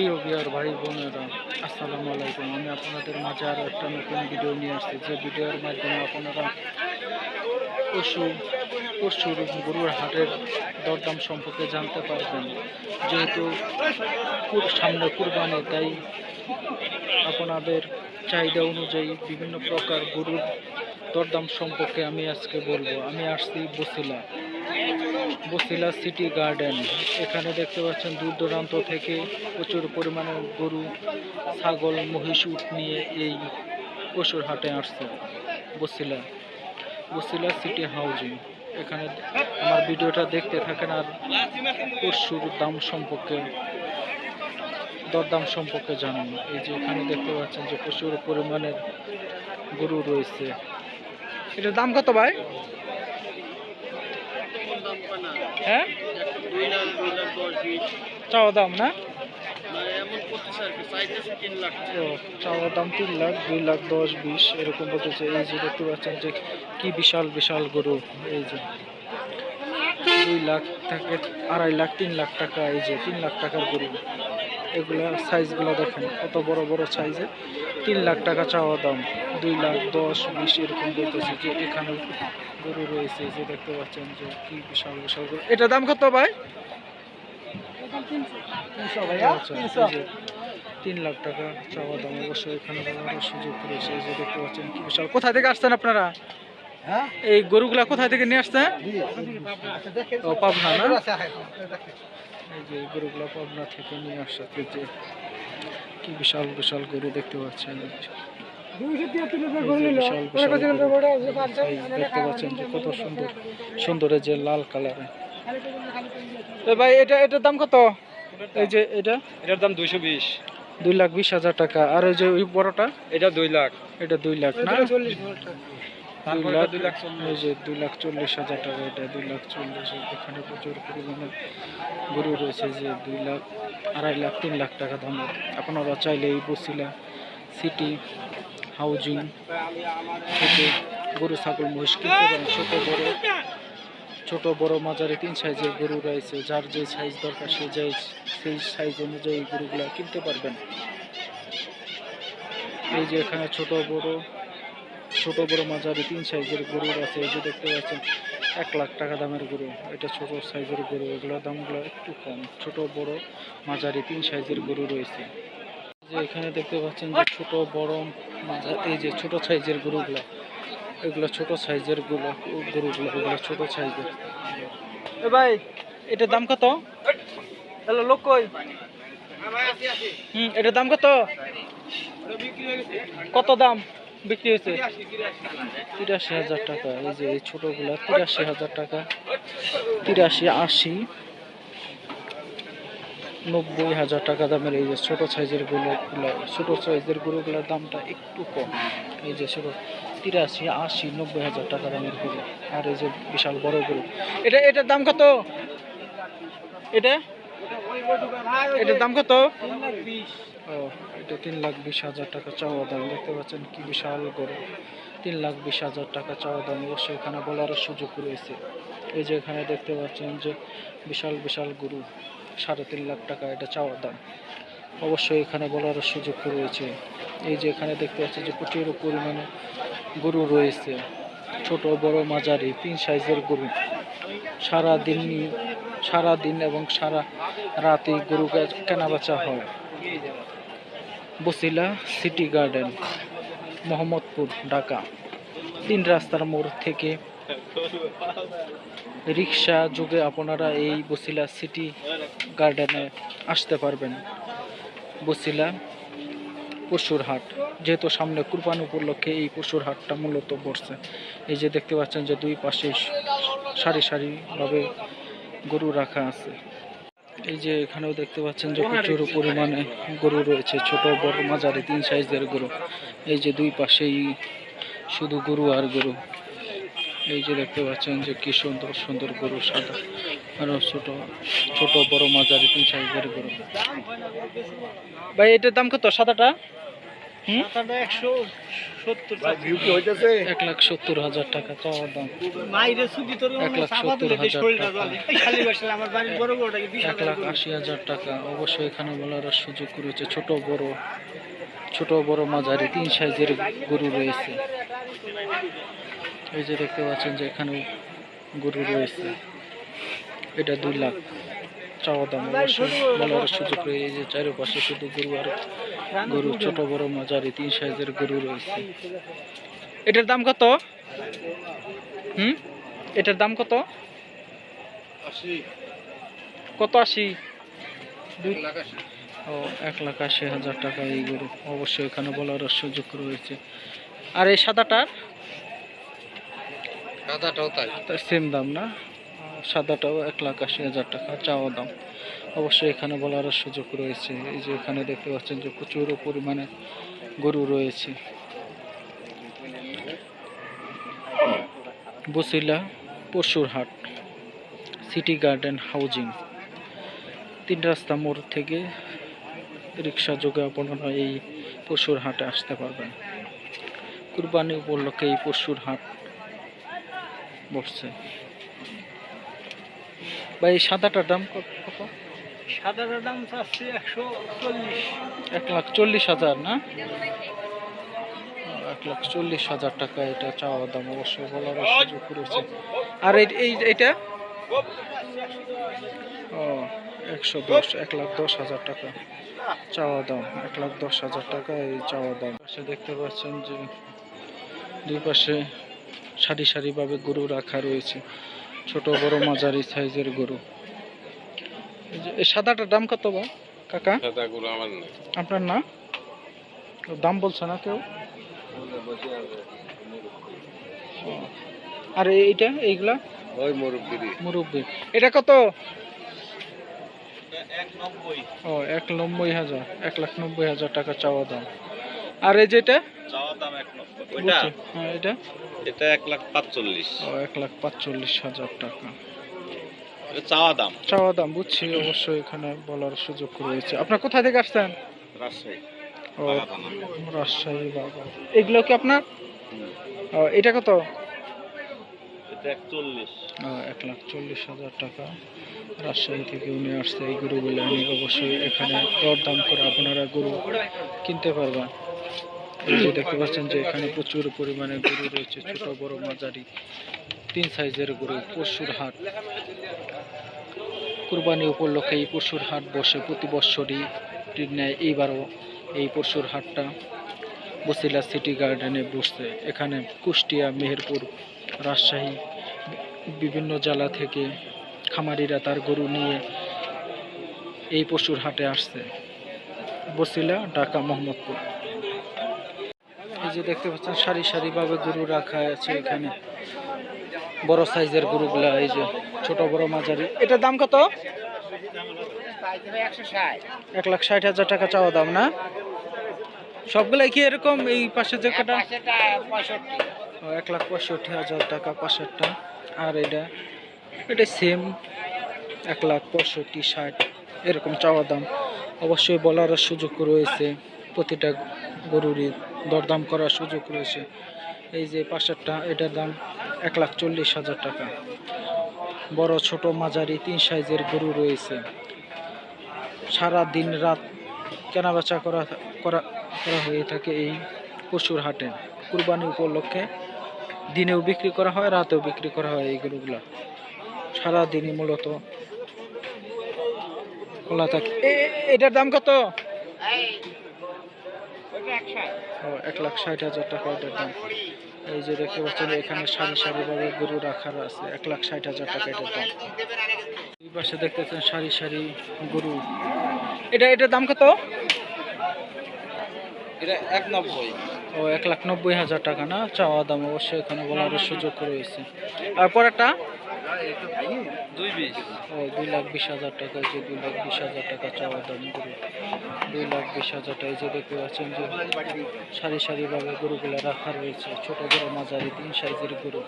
প্রিয় বিয়ার ভাই বোনেরা, আসসালামু আলাইকুম। আমি আপনাদের মাঝে আরও একটা নতুন ভিডিও নিয়ে আসছি। যে ভিডিওর মাধ্যমে আপনারা পশু পশুর গরুর হাটের দরদাম সম্পর্কে জানতে পারবেন। যেহেতু সামনে কুরবানি, তাই আপনাদের চাহিদা অনুযায়ী বিভিন্ন প্রকার গরুর দরদাম সম্পর্কে আমি আজকে বলব। আমি আসছি বসিলা। Basila city garden. এখানে দেখতে পাচ্ছেন দূর দূরান্ত থেকে প্রচুর পরিমাণে গরু, ছাগল, মহিষ উট নিয়ে এই পশুর হাটে আসছে, বসিলা বসিলা সিটি হাউজিং। এখানে আমার ভিডিওটা দেখতে থাকেন আর পশুর দাম সম্পর্কে, দরদাম সম্পর্কে জানান। এই যে এখানে দেখতে পাচ্ছেন যে প্রচুর পরিমাণের গরু রয়েছে। এটার দাম কত ভাই? হ্যাঁ? চাওয়া দাম না? চাওয়া দাম তিন লাখ, দুই লাখ দশ, বিশ, এরকম বলতেছে। এই যে দেখতে পাচ্ছেন যে কি বিশাল বিশাল গরু। এই যে দুই লাখ থেকে আড়াই লাখ, তিন লাখ টাকা, এই যে তিন লাখ টাকার গরু। এগুলা সাইজগুলো দেখেন কত বড় বড় সাইজে তিন লাখ টাকা চাওয়া দাম দুই লাখ দশ বিশ এরকম বলতেছে যে এখানে গরু রয়েছে যে দেখতে পাচ্ছেন যে কি বিশাল বিশাল গরু। এটা দাম কত ভাই? আচ্ছা, তিন লাখ টাকা চাওয়া দাম অবশ্যই এখানে সুযোগ রয়েছে যে দেখতে পাচ্ছেন কি বিশাল। কোথা থেকে আসছেন আপনারা? এই গরুগুলা কোথায় থেকে নিয়ে ও পাবনা না? এই যে গরুগুলা পাবনা থেকে নিয়ে আসছে। যে কি বিশাল বিশাল গরু দেখতে পাচ্ছেন। যে দেখতে পাচ্ছেন কত সুন্দর সুন্দর এই যে লাল কালারে। এ ভাই এটা এটার দাম কত? এই যে এটা? এটার দাম দুইশো বিশ। দুই লাখ বিশ হাজার টাকা। আর ওই যে ওই বড়টা? এটা দুই লাখ। এটা দুই লাখ না? দুই লাখ চল্লিশ। যে দুই লাখ চল্লিশ হাজার টাকা এটা দুই লাখ চল্লিশ। এখানে প্রচুর পরিমাণে গরু রয়েছে যে দুই লাখ আড়াই লাখ তিন লাখ টাকা দামের আপনারা চাইলে এই বসিলা সিটি হাউজিং থেকে গরু ছাগল মহিষ কিনতে পারেন। ছোট বড় ছোট বড় মাঝারি তিন সাইজের গরু রয়েছে। যার যে সাইজ দরকার সে যাই সেই সাইজ অনুযায়ী গরুগুলা কিনতে পারবেন। এই যে এখানে ছোট বড় ছোট বড় মাঝারি, তিন সাইজের গরু আছে। এই যে দেখতে পাচ্ছেন, এক লাখ টাকা দামের গরু। এটা ছোট সাইজের গরু। এগুলোর দামগুলো একটু কম। ছোট, বড়, মাঝারি, তিন সাইজের গরু রয়েছে। যে এখানে দেখতে পাচ্ছেন যে ছোট, বড় মাঝারি এই যে ছোট সাইজের গরুগুলো। এগুলো ছোট সাইজেরগুলো গরুগুলো, এগুলো ছোট সাইজের। ভাই, এটার দাম কত? হ্যালো, লোক কই? হুম, এটার দাম কত? কত দাম? বিক্রি হয়েছে। তিরাশি হাজার টাকা, এই যে এই ছোটগুলা, তিরাশি হাজার টাকা। তিরাশি, আশি, নব্বই হাজার টাকা দামের এই যে ছোট সাইজেরগুলো, ছোট সাইজের গরুগুলোর দামটা একটু কম। এই যে ছোট, তিরাশি, আশি, নব্বই হাজার টাকা দামের গরু। আর এই যে বিশাল বড় গরু। এটা, এটার দাম কত? এটা? এটার দাম কত? ও এটা তিন লাখ বিশ হাজার টাকা চাওয়া দাম। দেখতে পাচ্ছেন কি বিশাল গরু। তিন লাখ বিশ হাজার টাকা চাওয়া দাম। অবশ্যই এখানে বলারও সুযোগ রয়েছে। এই যে এখানে দেখতে পাচ্ছেন যে বিশাল বিশাল গরু। সাড়ে তিন লাখ টাকা এটা চাওয়া দাম। অবশ্যই এখানে বলারও সুযোগ রয়েছে। এই যে এখানে দেখতে পাচ্ছি যে প্রচুর পরিমাণে গরু রয়েছে। ছোট বড় মাঝারি তিন সাইজের গরু। সারা দিন সারা দিন এবং সারা রাতে গরু কেনা বেচা হয়। Basila city garden, Mohammadpur, Dhaka. তিন রাস্তার মোড় থেকে রিক্সা যুগে আপনারা এই বসিলা সিটি গার্ডেনে আসতে পারবেন। বসিলা পশুর হাট যেহেতু সামনে কুরবানি উপলক্ষে এই পশুর হাটটা মূলত বসছে। এই যে দেখতে পাচ্ছেন যে দুই পাশে সারি সারিভাবে গরু রাখা আছে। এই যে এখানেও দেখতে পাচ্ছেন যে প্রচুর পরিমাণে গরু রয়েছে, ছোট, বড়, মাঝারি, তিন সাইজের গরু। এই যে দুই পাশেই শুধু গরু আর গরু। এই যে দেখতে পাচ্ছেন যে কি সুন্দর সুন্দর গরু, সাদা আরও ছোট ছোট, বড়, মাঝারি, তিন সাইজের গরু। ভাই, এটার দাম কত? সাদাটা? এক লাখ সত্তর হাজার টাকা চাওয়া দাম। এক লাখ সত্তর হাজার টাকা। এক আশি হাজার টাকা। অবশ্যই এখানে বলার সুযোগ রয়েছে। ছোট বড় ছোট বড় মাঝারি তিন সাইজের গরু রয়েছে। এই যে দেখতে পাচ্ছেন যে এখানে গরু রয়েছে। এটা দুই লাখ। চাওয়া দাম অবশ্যই বলার সুযোগ রয়েছে। এই চারিপাশে শুধু গরু আর গরু ছোট বড় মাঝারি তিন সাইজের গরু রয়েছে। এটার দাম কত? হুম? এটার দাম কত? কত আশি? ও এক লাখ আশি হাজার টাকা এই গরু। অবশ্যই এখানে বলার সুযোগ রয়েছে। আর এই সাদাটার? সাদাটাও তাই। সেম দাম না? সাদাটাও এক লাখ আশি হাজার টাকা চাওয়া দাম। অবশ্যই এখানে বলার সুযোগ রয়েছে। এই যে এখানে দেখতে পাচ্ছেন যে প্রচুর পরিমাণে গরু রয়েছে। বসিলা পরশুর হাট, সিটি গার্ডেন হাউজিং। তিন রাস্তা মোড় থেকে রিক্সা যোগে আপনারা এই পশুর হাটে আসতে পারবেন। কুরবানি উপলক্ষে এই পশুর হাট বসছে। বা এই সাদাটার দাম কত? সাদাটার দাম চাচ্ছি একশো চল্লিশ। এক লাখ চল্লিশ হাজার না? এক লাখ চল্লিশ হাজার টাকা এটা চাওয়া দাম অবশ্যই বলার সুযোগ রয়েছে আর এই এইটা? ও একশো দশ এক লাখ দশ হাজার টাকা চাওয়া দাম এক লাখ দশ হাজার টাকা এই চাওয়া দাম। পাশে দেখতে পাচ্ছেন যে দুই পাশে সারি সারিভাবে গরু রাখা রয়েছে। ছোট বড় মাঝারি সাইজের গরু। এই সাদাটার দাম কত বা কাকা? সাদাগুলো আমার না আপনার না? দাম বলছে না কেউ? আর এইটা এইগুলা? ওই মুরব্বিরি মুরব্বী। এটা কত? এক নব্বই ও এক নব্বই হাজার এক লাখ নব্বই হাজার টাকা চাওয়া দাম। আর এই যেটা চাওয়া দাম এক নব্বই হ্যাঁ এটা? এটা এক লাখ পাঁচচল্লিশ। ও এক লাখ পাঁচচল্লিশ হাজার টাকা। চাওয়া দাম। চাওয়া দাম বুঝছি অবশ্যই এখানে বলার সুযোগ রয়েছে। আপনার কোথা থেকে আসছেন? রাজশাহী। ও রাজশাহী বাবা এগুলো কি আপনার? এটা কত? এক লাখ চল্লিশ হাজার টাকা। রাজশাহী থেকে উনি আসছে এই গরুগুলো নিয়ে অবশ্যই এখানে দরদাম করে আপনারা গরু কিনতে পারবেন। যে দেখতে পাচ্ছেন যে এখানে প্রচুর পরিমাণে গরু রয়েছে, ছোট, বড়, মাঝারি, তিন সাইজের গরু, পশুর হাট। কুরবানি উপলক্ষে এই পশুর হাট বসে, প্রতি বছরই ন্যায় এইবারও এই পশুর হাটটা বসিলা সিটি গার্ডেনে বসছে। এখানে কুষ্টিয়া, মেহেরপুর, রাজশাহী, বিভিন্ন জেলা থেকে খামারিরা তার গরু নিয়ে এই পশুর হাটে আসছে। বসিলা ঢাকা মোহাম্মদপুর যে দেখতে পাচ্ছেন, সারি সারিভাবে গরু রাখা আছে এখানে। বড় সাইজের গরুগুলা, এই যে ছোট, বড় মাঝারি। এটার দাম কত? এক লাখ ষাট হাজার টাকা চাওয়া দাম, না? সবগুলাই কি এরকম এই পাশে যে কটা? এক লাখ পঁয়ষট্টি হাজার টাকা পাশেরটা আর এটা এটা সেম এক লাখ পঁয়ষট্টি ষাট, এরকম চাওয়া দাম। অবশ্যই বলার সুযোগ রয়েছে প্রতিটা গরুরই। দরদাম করার সুযোগ রয়েছে। এই যে পাশেরটা, এটার দাম এক লাখ চল্লিশ হাজার টাকা। বড়, ছোট, মাঝারি, তিন সাইজের গরু রয়েছে। সারা দিন রাত কেনাবেচা করা করা করা হয়ে থাকে এই পশুর হাটে। কুরবানি উপলক্ষে দিনেও বিক্রি করা হয়, রাতেও বিক্রি করা হয় এই গরুগুলা। সারাদিনই মূলত খোলা থাকে। এটার দাম কত? এক লাখ ষাট হাজার টাকা এটার দাম। এই যে দেখতে পাচ্ছেন এখানে সারি সারিভাবে গরু রাখার আছে এক লাখ ষাট হাজার টাকা এটার দাম। এই পাশে দেখতেছেন সারি সারি গরু। এটা এটার দাম কত? এটা এক নব্বই। ও এক লাখ নব্বই হাজার টাকা না? চাওয়া দাম অবশ্যই এখানে বলার সুযোগ রয়েছে। আর পরেরটা? দুই বিশ। ও দুই লাখ বিশ হাজার টাকা যে দুই লাখ বিশ হাজার টাকা চাওয়া দাম গরু। দুই লাখ বিশ হাজার এই যে দেখতে পাচ্ছেন যে সারি সারিভাবে গরুগুলো রাখা রয়েছে, ছোট বড় মাঝারি, তিন সাইজের গরু।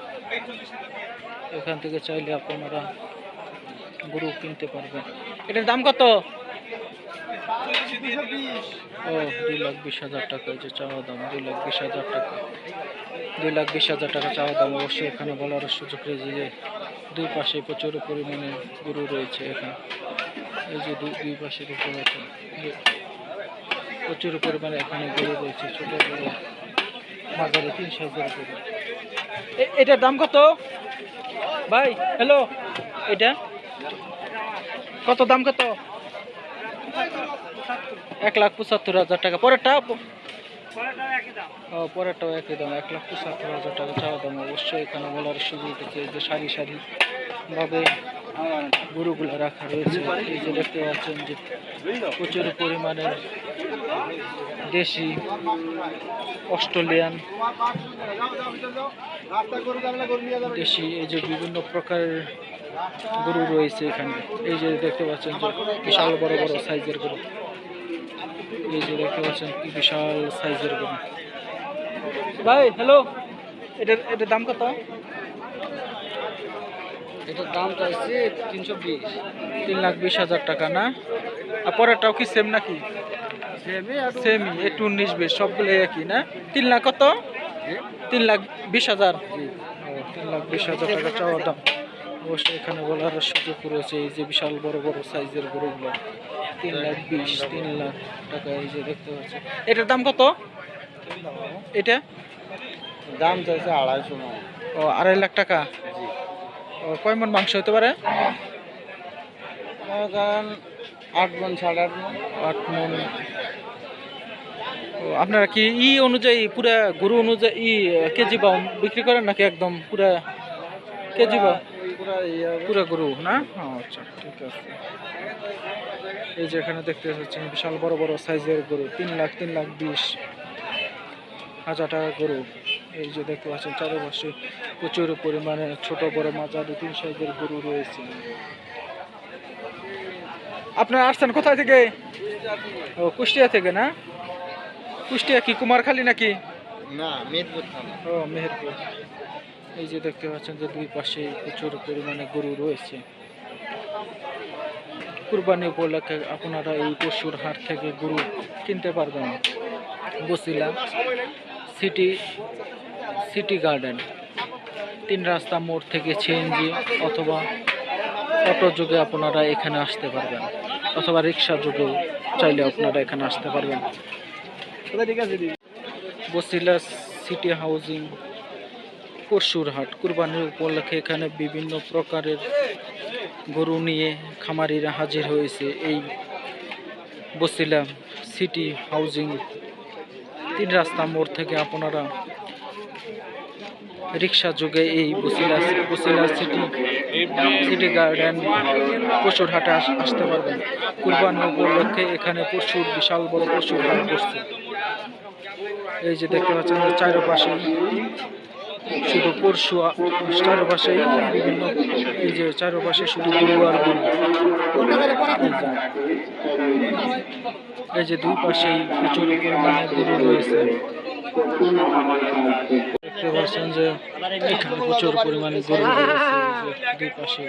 এখান থেকে চাইলে আপনারা গরু কিনতে পারবেন। এটার দাম কত? ও, দুই লাখ বিশ হাজার টাকা যে চাওয়া দাম, দুই লাখ বিশ হাজার টাকা। দুই লাখ বিশ হাজার টাকা চাওয়া দাম, অবশ্যই এখানে বলার সুযোগ রয়েছে যে দুই পাশে প্রচুর পরিমাণে গরু রয়েছে এখানে। এই যে দুই পাশে দেখতে পাচ্ছেন প্রচুর পরিমাণে এখানে গরু রয়েছে ছোট বড় মাঝারি তিন সাইজের গরু। এটার দাম কত? ভাই হ্যালো এটা? কত দাম কত? এক লাখ পঁচাত্তর হাজার টাকা। পরেরটা? ও, পরেরটাও একই দাম এক লাখ পঁচাত্তর হাজার টাকা চাওয়া দাম। অবশ্যই এখানে বলার আছে যে সারি সারি ভাবে গরুগুলো রাখা রয়েছে। এই যে দেখতে পাচ্ছেন যে প্রচুর পরিমাণে দেশি, অস্ট্রেলিয়ান, দেশি, এই যে বিভিন্ন প্রকারের গরু রয়েছে এখানে। এই যে দেখতে পাচ্ছেন বিশাল বড় বড় সাইজের গরু। এই যে দেখতে পাচ্ছেন কি বিশাল সাইজের গরু। ভাই হ্যালো এটার এটার দাম কত? এটার দাম চাইছে তিনশো বিশ। তিন লাখ বিশ হাজার টাকা, না? আর পরেরটাও কি সেম নাকি? সেমি একটু উনিশ বিশ সবগুলো একই না? তিন লাখ কত? তিন লাখ বিশ হাজার। তিন লাখ বিশ হাজার টাকা চাওয়া দাম। অবশ্যই এখানে বলার সুযোগ রয়েছে এই যে বিশাল বড় বড় সাইজের গরুগুলো। তিন লাখ বিশ তিন লাখ টাকা এই যে দেখতে পাচ্ছি। এটার দাম কত? এটা? দাম চাইছে আড়াইশো ও আড়াই লাখ টাকা। ও কয় মন মাংস হতে পারে? কারণ আট মন সাড়ে আট মন আট মন। আপনারা কি ই অনুযায়ী পুরা গরু অনুযায়ী ই কেজি বা বিক্রি করেন নাকি একদম পুরা কেজি বা পুরা পুরা গরু না? আচ্ছা ঠিক আছে। এই যে এখানে দেখতে পাচ্ছেন বিশাল বড় বড় সাইজের গরু তিন লাখ তিন লাখ বিশ হাজার টাকা গরু। এই যে দেখতে পাচ্ছেন চারপাশে প্রচুর পরিমাণে ছোট বড় মাঝারি তিন সাইজের গরু রয়েছে। আপনারা আসছেন কোথায় থেকে? ও কুষ্টিয়া থেকে না? কুষ্টিয়া কি কুমারখালী নাকি? না থানা। ও মেহেরপুর। এই যে দেখতে পাচ্ছেন যে দুই পাশে প্রচুর পরিমাণে গরু রয়েছে। কুরবানি উপলক্ষে আপনারা এই পশুর হাট থেকে গরু কিনতে পারবেন। Basila city city garden. তিন রাস্তা মোড় থেকে সিএনজি অথবা অটো যোগে আপনারা এখানে আসতে পারবেন। অথবা রিক্সা যোগেও চাইলে আপনারা এখানে আসতে পারবেন। বসিলা সিটি হাউজিং পরশুরহাট কুরবানির উপলক্ষে এখানে বিভিন্ন প্রকারের গরু নিয়ে খামারিরা হাজির হয়েছে। এই বসিলা সিটি হাউজিং তিন রাস্তা মোড় থেকে আপনারা রিক্সা যোগে এই Basila Basila city city garden পশুর হাটে আস- আসতে পারবেন। কুরবানি উপলক্ষে এখানে প্রচুর বিশাল বড় পশুর হাট বসছে। এই যে দেখতে পাচ্ছেন চারপাশে শুধু পরশু চারপাশে বিভিন্ন এই যে চারপাশে শুধু গরু আর এই যে দুই পাশেই প্রচুর পরিমাণে গরু রয়েছে। দেখতে পাচ্ছেন যে এখানে প্রচুর পরিমাণে গরু দুই পাশে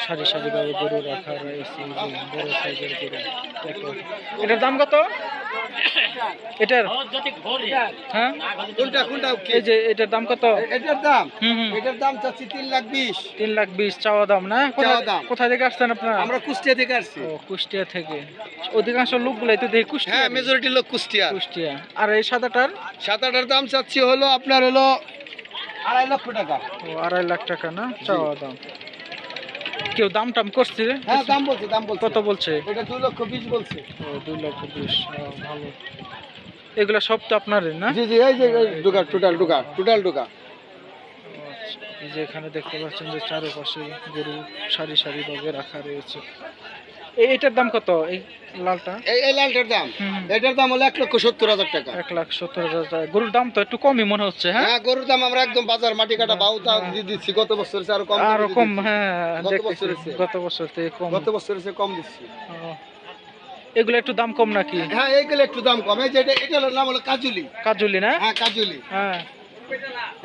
সারি সারিভাবে গরু রাখা রয়েছে এটার দাম কত? এটার? হ্যাঁ। কোনটা কোনটা এই যে এটার দাম কত? এটার দাম? হুম হুম। এটার দাম চাচ্ছি তিন লাখ বিশ। তিন লাখ বিশ চাওয়া দাম না? কোথায় দাম। কোথায় থেকে আসছেন আপনারা? আমরা কুষ্টিয়া থেকে আসছি। ও কুষ্টিয়া থেকে। অধিকাংশ লোকগুলাই তো দেখি কুষ্টিয়া। হ্যাঁ মেজরিটি লোক কুষ্টিয়া। কুষ্টিয়া। আর এই সাদাটার? সাতাটার দাম চাচ্ছি হলো আপনার হলো আড়াই লক্ষ টাকা। ও আড়াই লাখ টাকা না? চাওয়া দাম। কেউ দাম টাম করছে? হ্যাঁ দাম বলছে দাম বলছে। কত বলছে? এটা দুই লক্ষ বিশ বলছে। ও দুই লক্ষ বিশ ভালো। এগুলা সব তো আপনার না? জি জি এই যে ঢুকা টোটাল ঢুকা টোটাল ঢুকা আচ্ছা। এই যে এখানে দেখতে পাচ্ছেন যে চারপাশে গরু সারি সারি ভাবে রাখা রয়েছে। এটার দাম কত? এই লালটা? এই লালটার দাম। এটার দাম হলো এক লক্ষ সত্তর হাজার টাকা। এক লাখ সত্তর হাজার টাকা। গরুর দাম তো একটু কমই মনে হচ্ছে হ্যাঁ? হ্যাঁ গরুর দাম আমরা একদম বাজার মাটি কাটা বাউ দিয়ে দিচ্ছি। গত বছর আরও কম আরও কম হ্যাঁ গত দেখতেছি। গত বছর থেকে কম। গত বছরের কম দিচ্ছি। এগুলো একটু দাম কম নাকি? হ্যাঁ এইগুলো একটু দাম কম। এই যে এটার নাম হলো কাজুলি। কাজুলি না? হ্যাঁ কাজুলি। হ্যাঁ।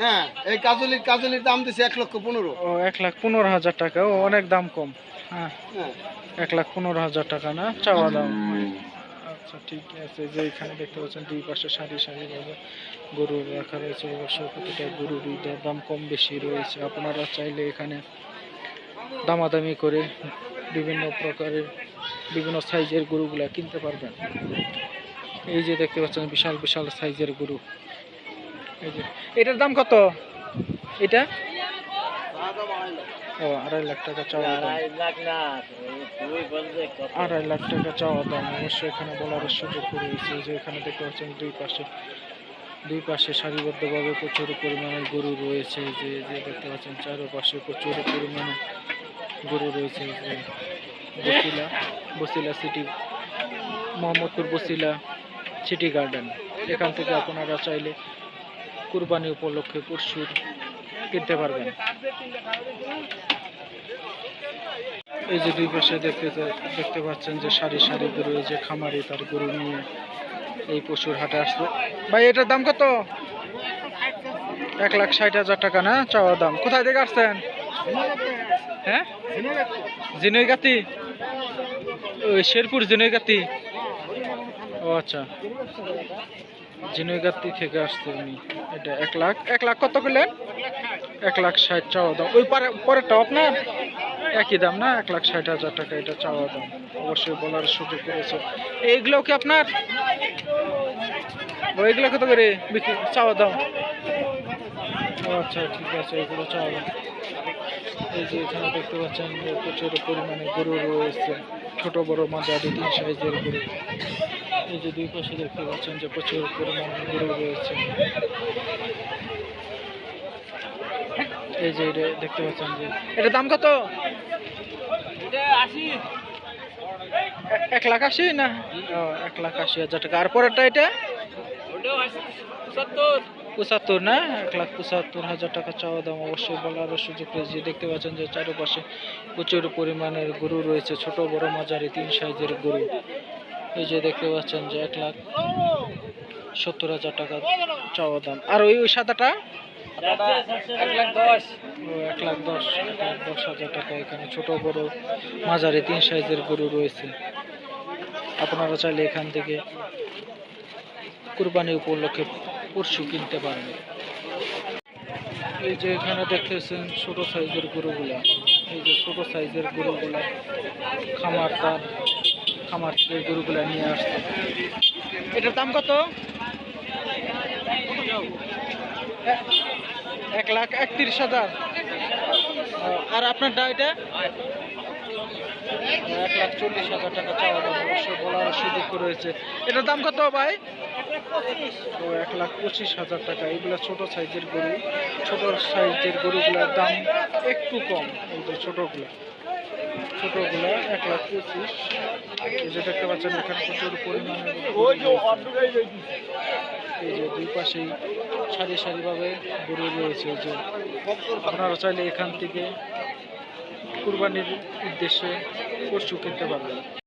হ্যাঁ এই কাজুলির কাজুলির দাম দিচ্ছে এক লক্ষ পনেরো। ও এক লাখ পনেরো হাজার টাকা। ও অনেক দাম কম। হ্যাঁ। হ্যাঁ। এক লাখ পনেরো হাজার টাকা না? চাওয়া দাম। আচ্ছা ঠিক আছে যে এখানে দেখতে পাচ্ছেন দুই পাশে সারি সারি গরু রাখা রয়েছে। অবশ্য প্রতিটা গরুরই দর দাম কম বেশি রয়েছে। আপনারা চাইলে এখানে দামাদামি করে বিভিন্ন প্রকারের বিভিন্ন সাইজের গরুগুলা কিনতে পারবেন। এই যে দেখতে পাচ্ছেন বিশাল বিশাল সাইজের গরু। এই যে এটার দাম কত? এটা? ও আড়াই লাখ টাকা চাওয়া দাম। আড়াই লাখ টাকা চাওয়া দাম অবশ্যই এখানে বলার সুযোগ রয়েছে যে এখানে দেখতে পাচ্ছেন দুই পাশে দুই পাশে সারিবদ্ধভাবে প্রচুর পরিমাণে গরু রয়েছে যে যে দেখতে পাচ্ছেন চারপাশে প্রচুর পরিমাণে গরু রয়েছে যে Basila Basila city Mohammadpur Basila city garden এখান থেকে আপনারা চাইলে কুরবানি উপলক্ষে পরশুর কিনতে পারবেন। এই যে দুই পাশে দেখতে দেখতে পাচ্ছেন যে সারি সারি গরু, এই যে খামারি তার গরু নিয়ে এই পশুর হাটে আসলো ভাই, এটার দাম কত? এক লাখ ষাট হাজার টাকা না? চাওয়া দাম। কোথায় থেকে আসছেন? হ্যাঁ? জিনইগাতি ওই শেরপুর জিনইগাতি ও আচ্ছা। জিনইগাতি থেকে আসছে উনি। এটা এক লাখ। এক লাখ কত করলেন এক লাখ ষাট চাওয়া দাম। ওই পরে পরেরটা আপনার একই দাম না? এক লাখ ষাট হাজার টাকা এটা চাওয়া দাম। অবশ্যই বলার সুযোগ রয়েছে। এইগুলো কি আপনার? ও এগুলো কত করে বিক্রি? চাওয়া দাম। আচ্ছা ঠিক আছে এগুলো চাওয়া দাম। এই যে এখানে দেখতে পাচ্ছেন যে প্রচুর পরিমাণে গরু রয়েছে। ছোট, বড়, মাঝারি, তিন সাইজের গরু। এই যে দুই পাশে দেখতে পাচ্ছেন যে প্রচুর পরিমাণে গরু রয়েছে। এই যে এটা দেখতে পাচ্ছেন যে এটা দাম কত? এক লাখ আশি না? ও, এক লাখ আশি হাজার টাকা। আর পরেরটা এটা? পঁচাত্তর। না? এক লাখ পঁচাত্তর হাজার টাকা চাওয়া দাম। অবশ্যই বলার সুযোগ রয়েছে। দেখতে পাচ্ছেন যে চারপাশে প্রচুর পরিমাণের গরু রয়েছে। ছোট বড় মাঝারি তিন সাইজের গরু। এই যে দেখতে পাচ্ছেন যে এক লাখ সত্তর হাজার টাকা চাওয়া দাম। আর ওই ওই সাদাটা? এক লাখ দশ। এক লাখ দশ দশ হাজার টাকা এখানে। ছোট বড় মাঝারি তিন সাইজের গরু রয়েছে। আপনারা চাইলে এখান থেকে কুরবানি উপলক্ষে পরশু কিনতে পারেন। এই যে এখানে দেখতেছেন ছোট সাইজের গরুগুলা। এই যে ছোট সাইজের গরুগুলা খামার তার খামার থেকে গরুগুলা নিয়ে আসছে। এটার দাম কত? এক লাখ একত্রিশ হাজার। আর আপনার এটা? এক লাখ চল্লিশ হাজার টাকা চাওয়া দাম অবশ্যই বলার সুযোগ রয়েছে। এটার দাম কত ভাই? ও, এক লাখ পঁচিশ হাজার টাকা। এগুলো ছোট সাইজের গরু। ছোট সাইজের গরুগুলোর দাম একটু কম। এই যে ছোটগুলো। ছোটগুলো এক লাখ পঁচিশ। এই যে দেখতে পাচ্ছেন, এখানে প্রচুর পরিমাণে। এই যে দুই পাশেই সারি সারিভাবে গরু রয়েছে যে আপনারা চাইলে এখান থেকে কুরবানির উদ্দেশ্যে পশু কিনতে পারবেন।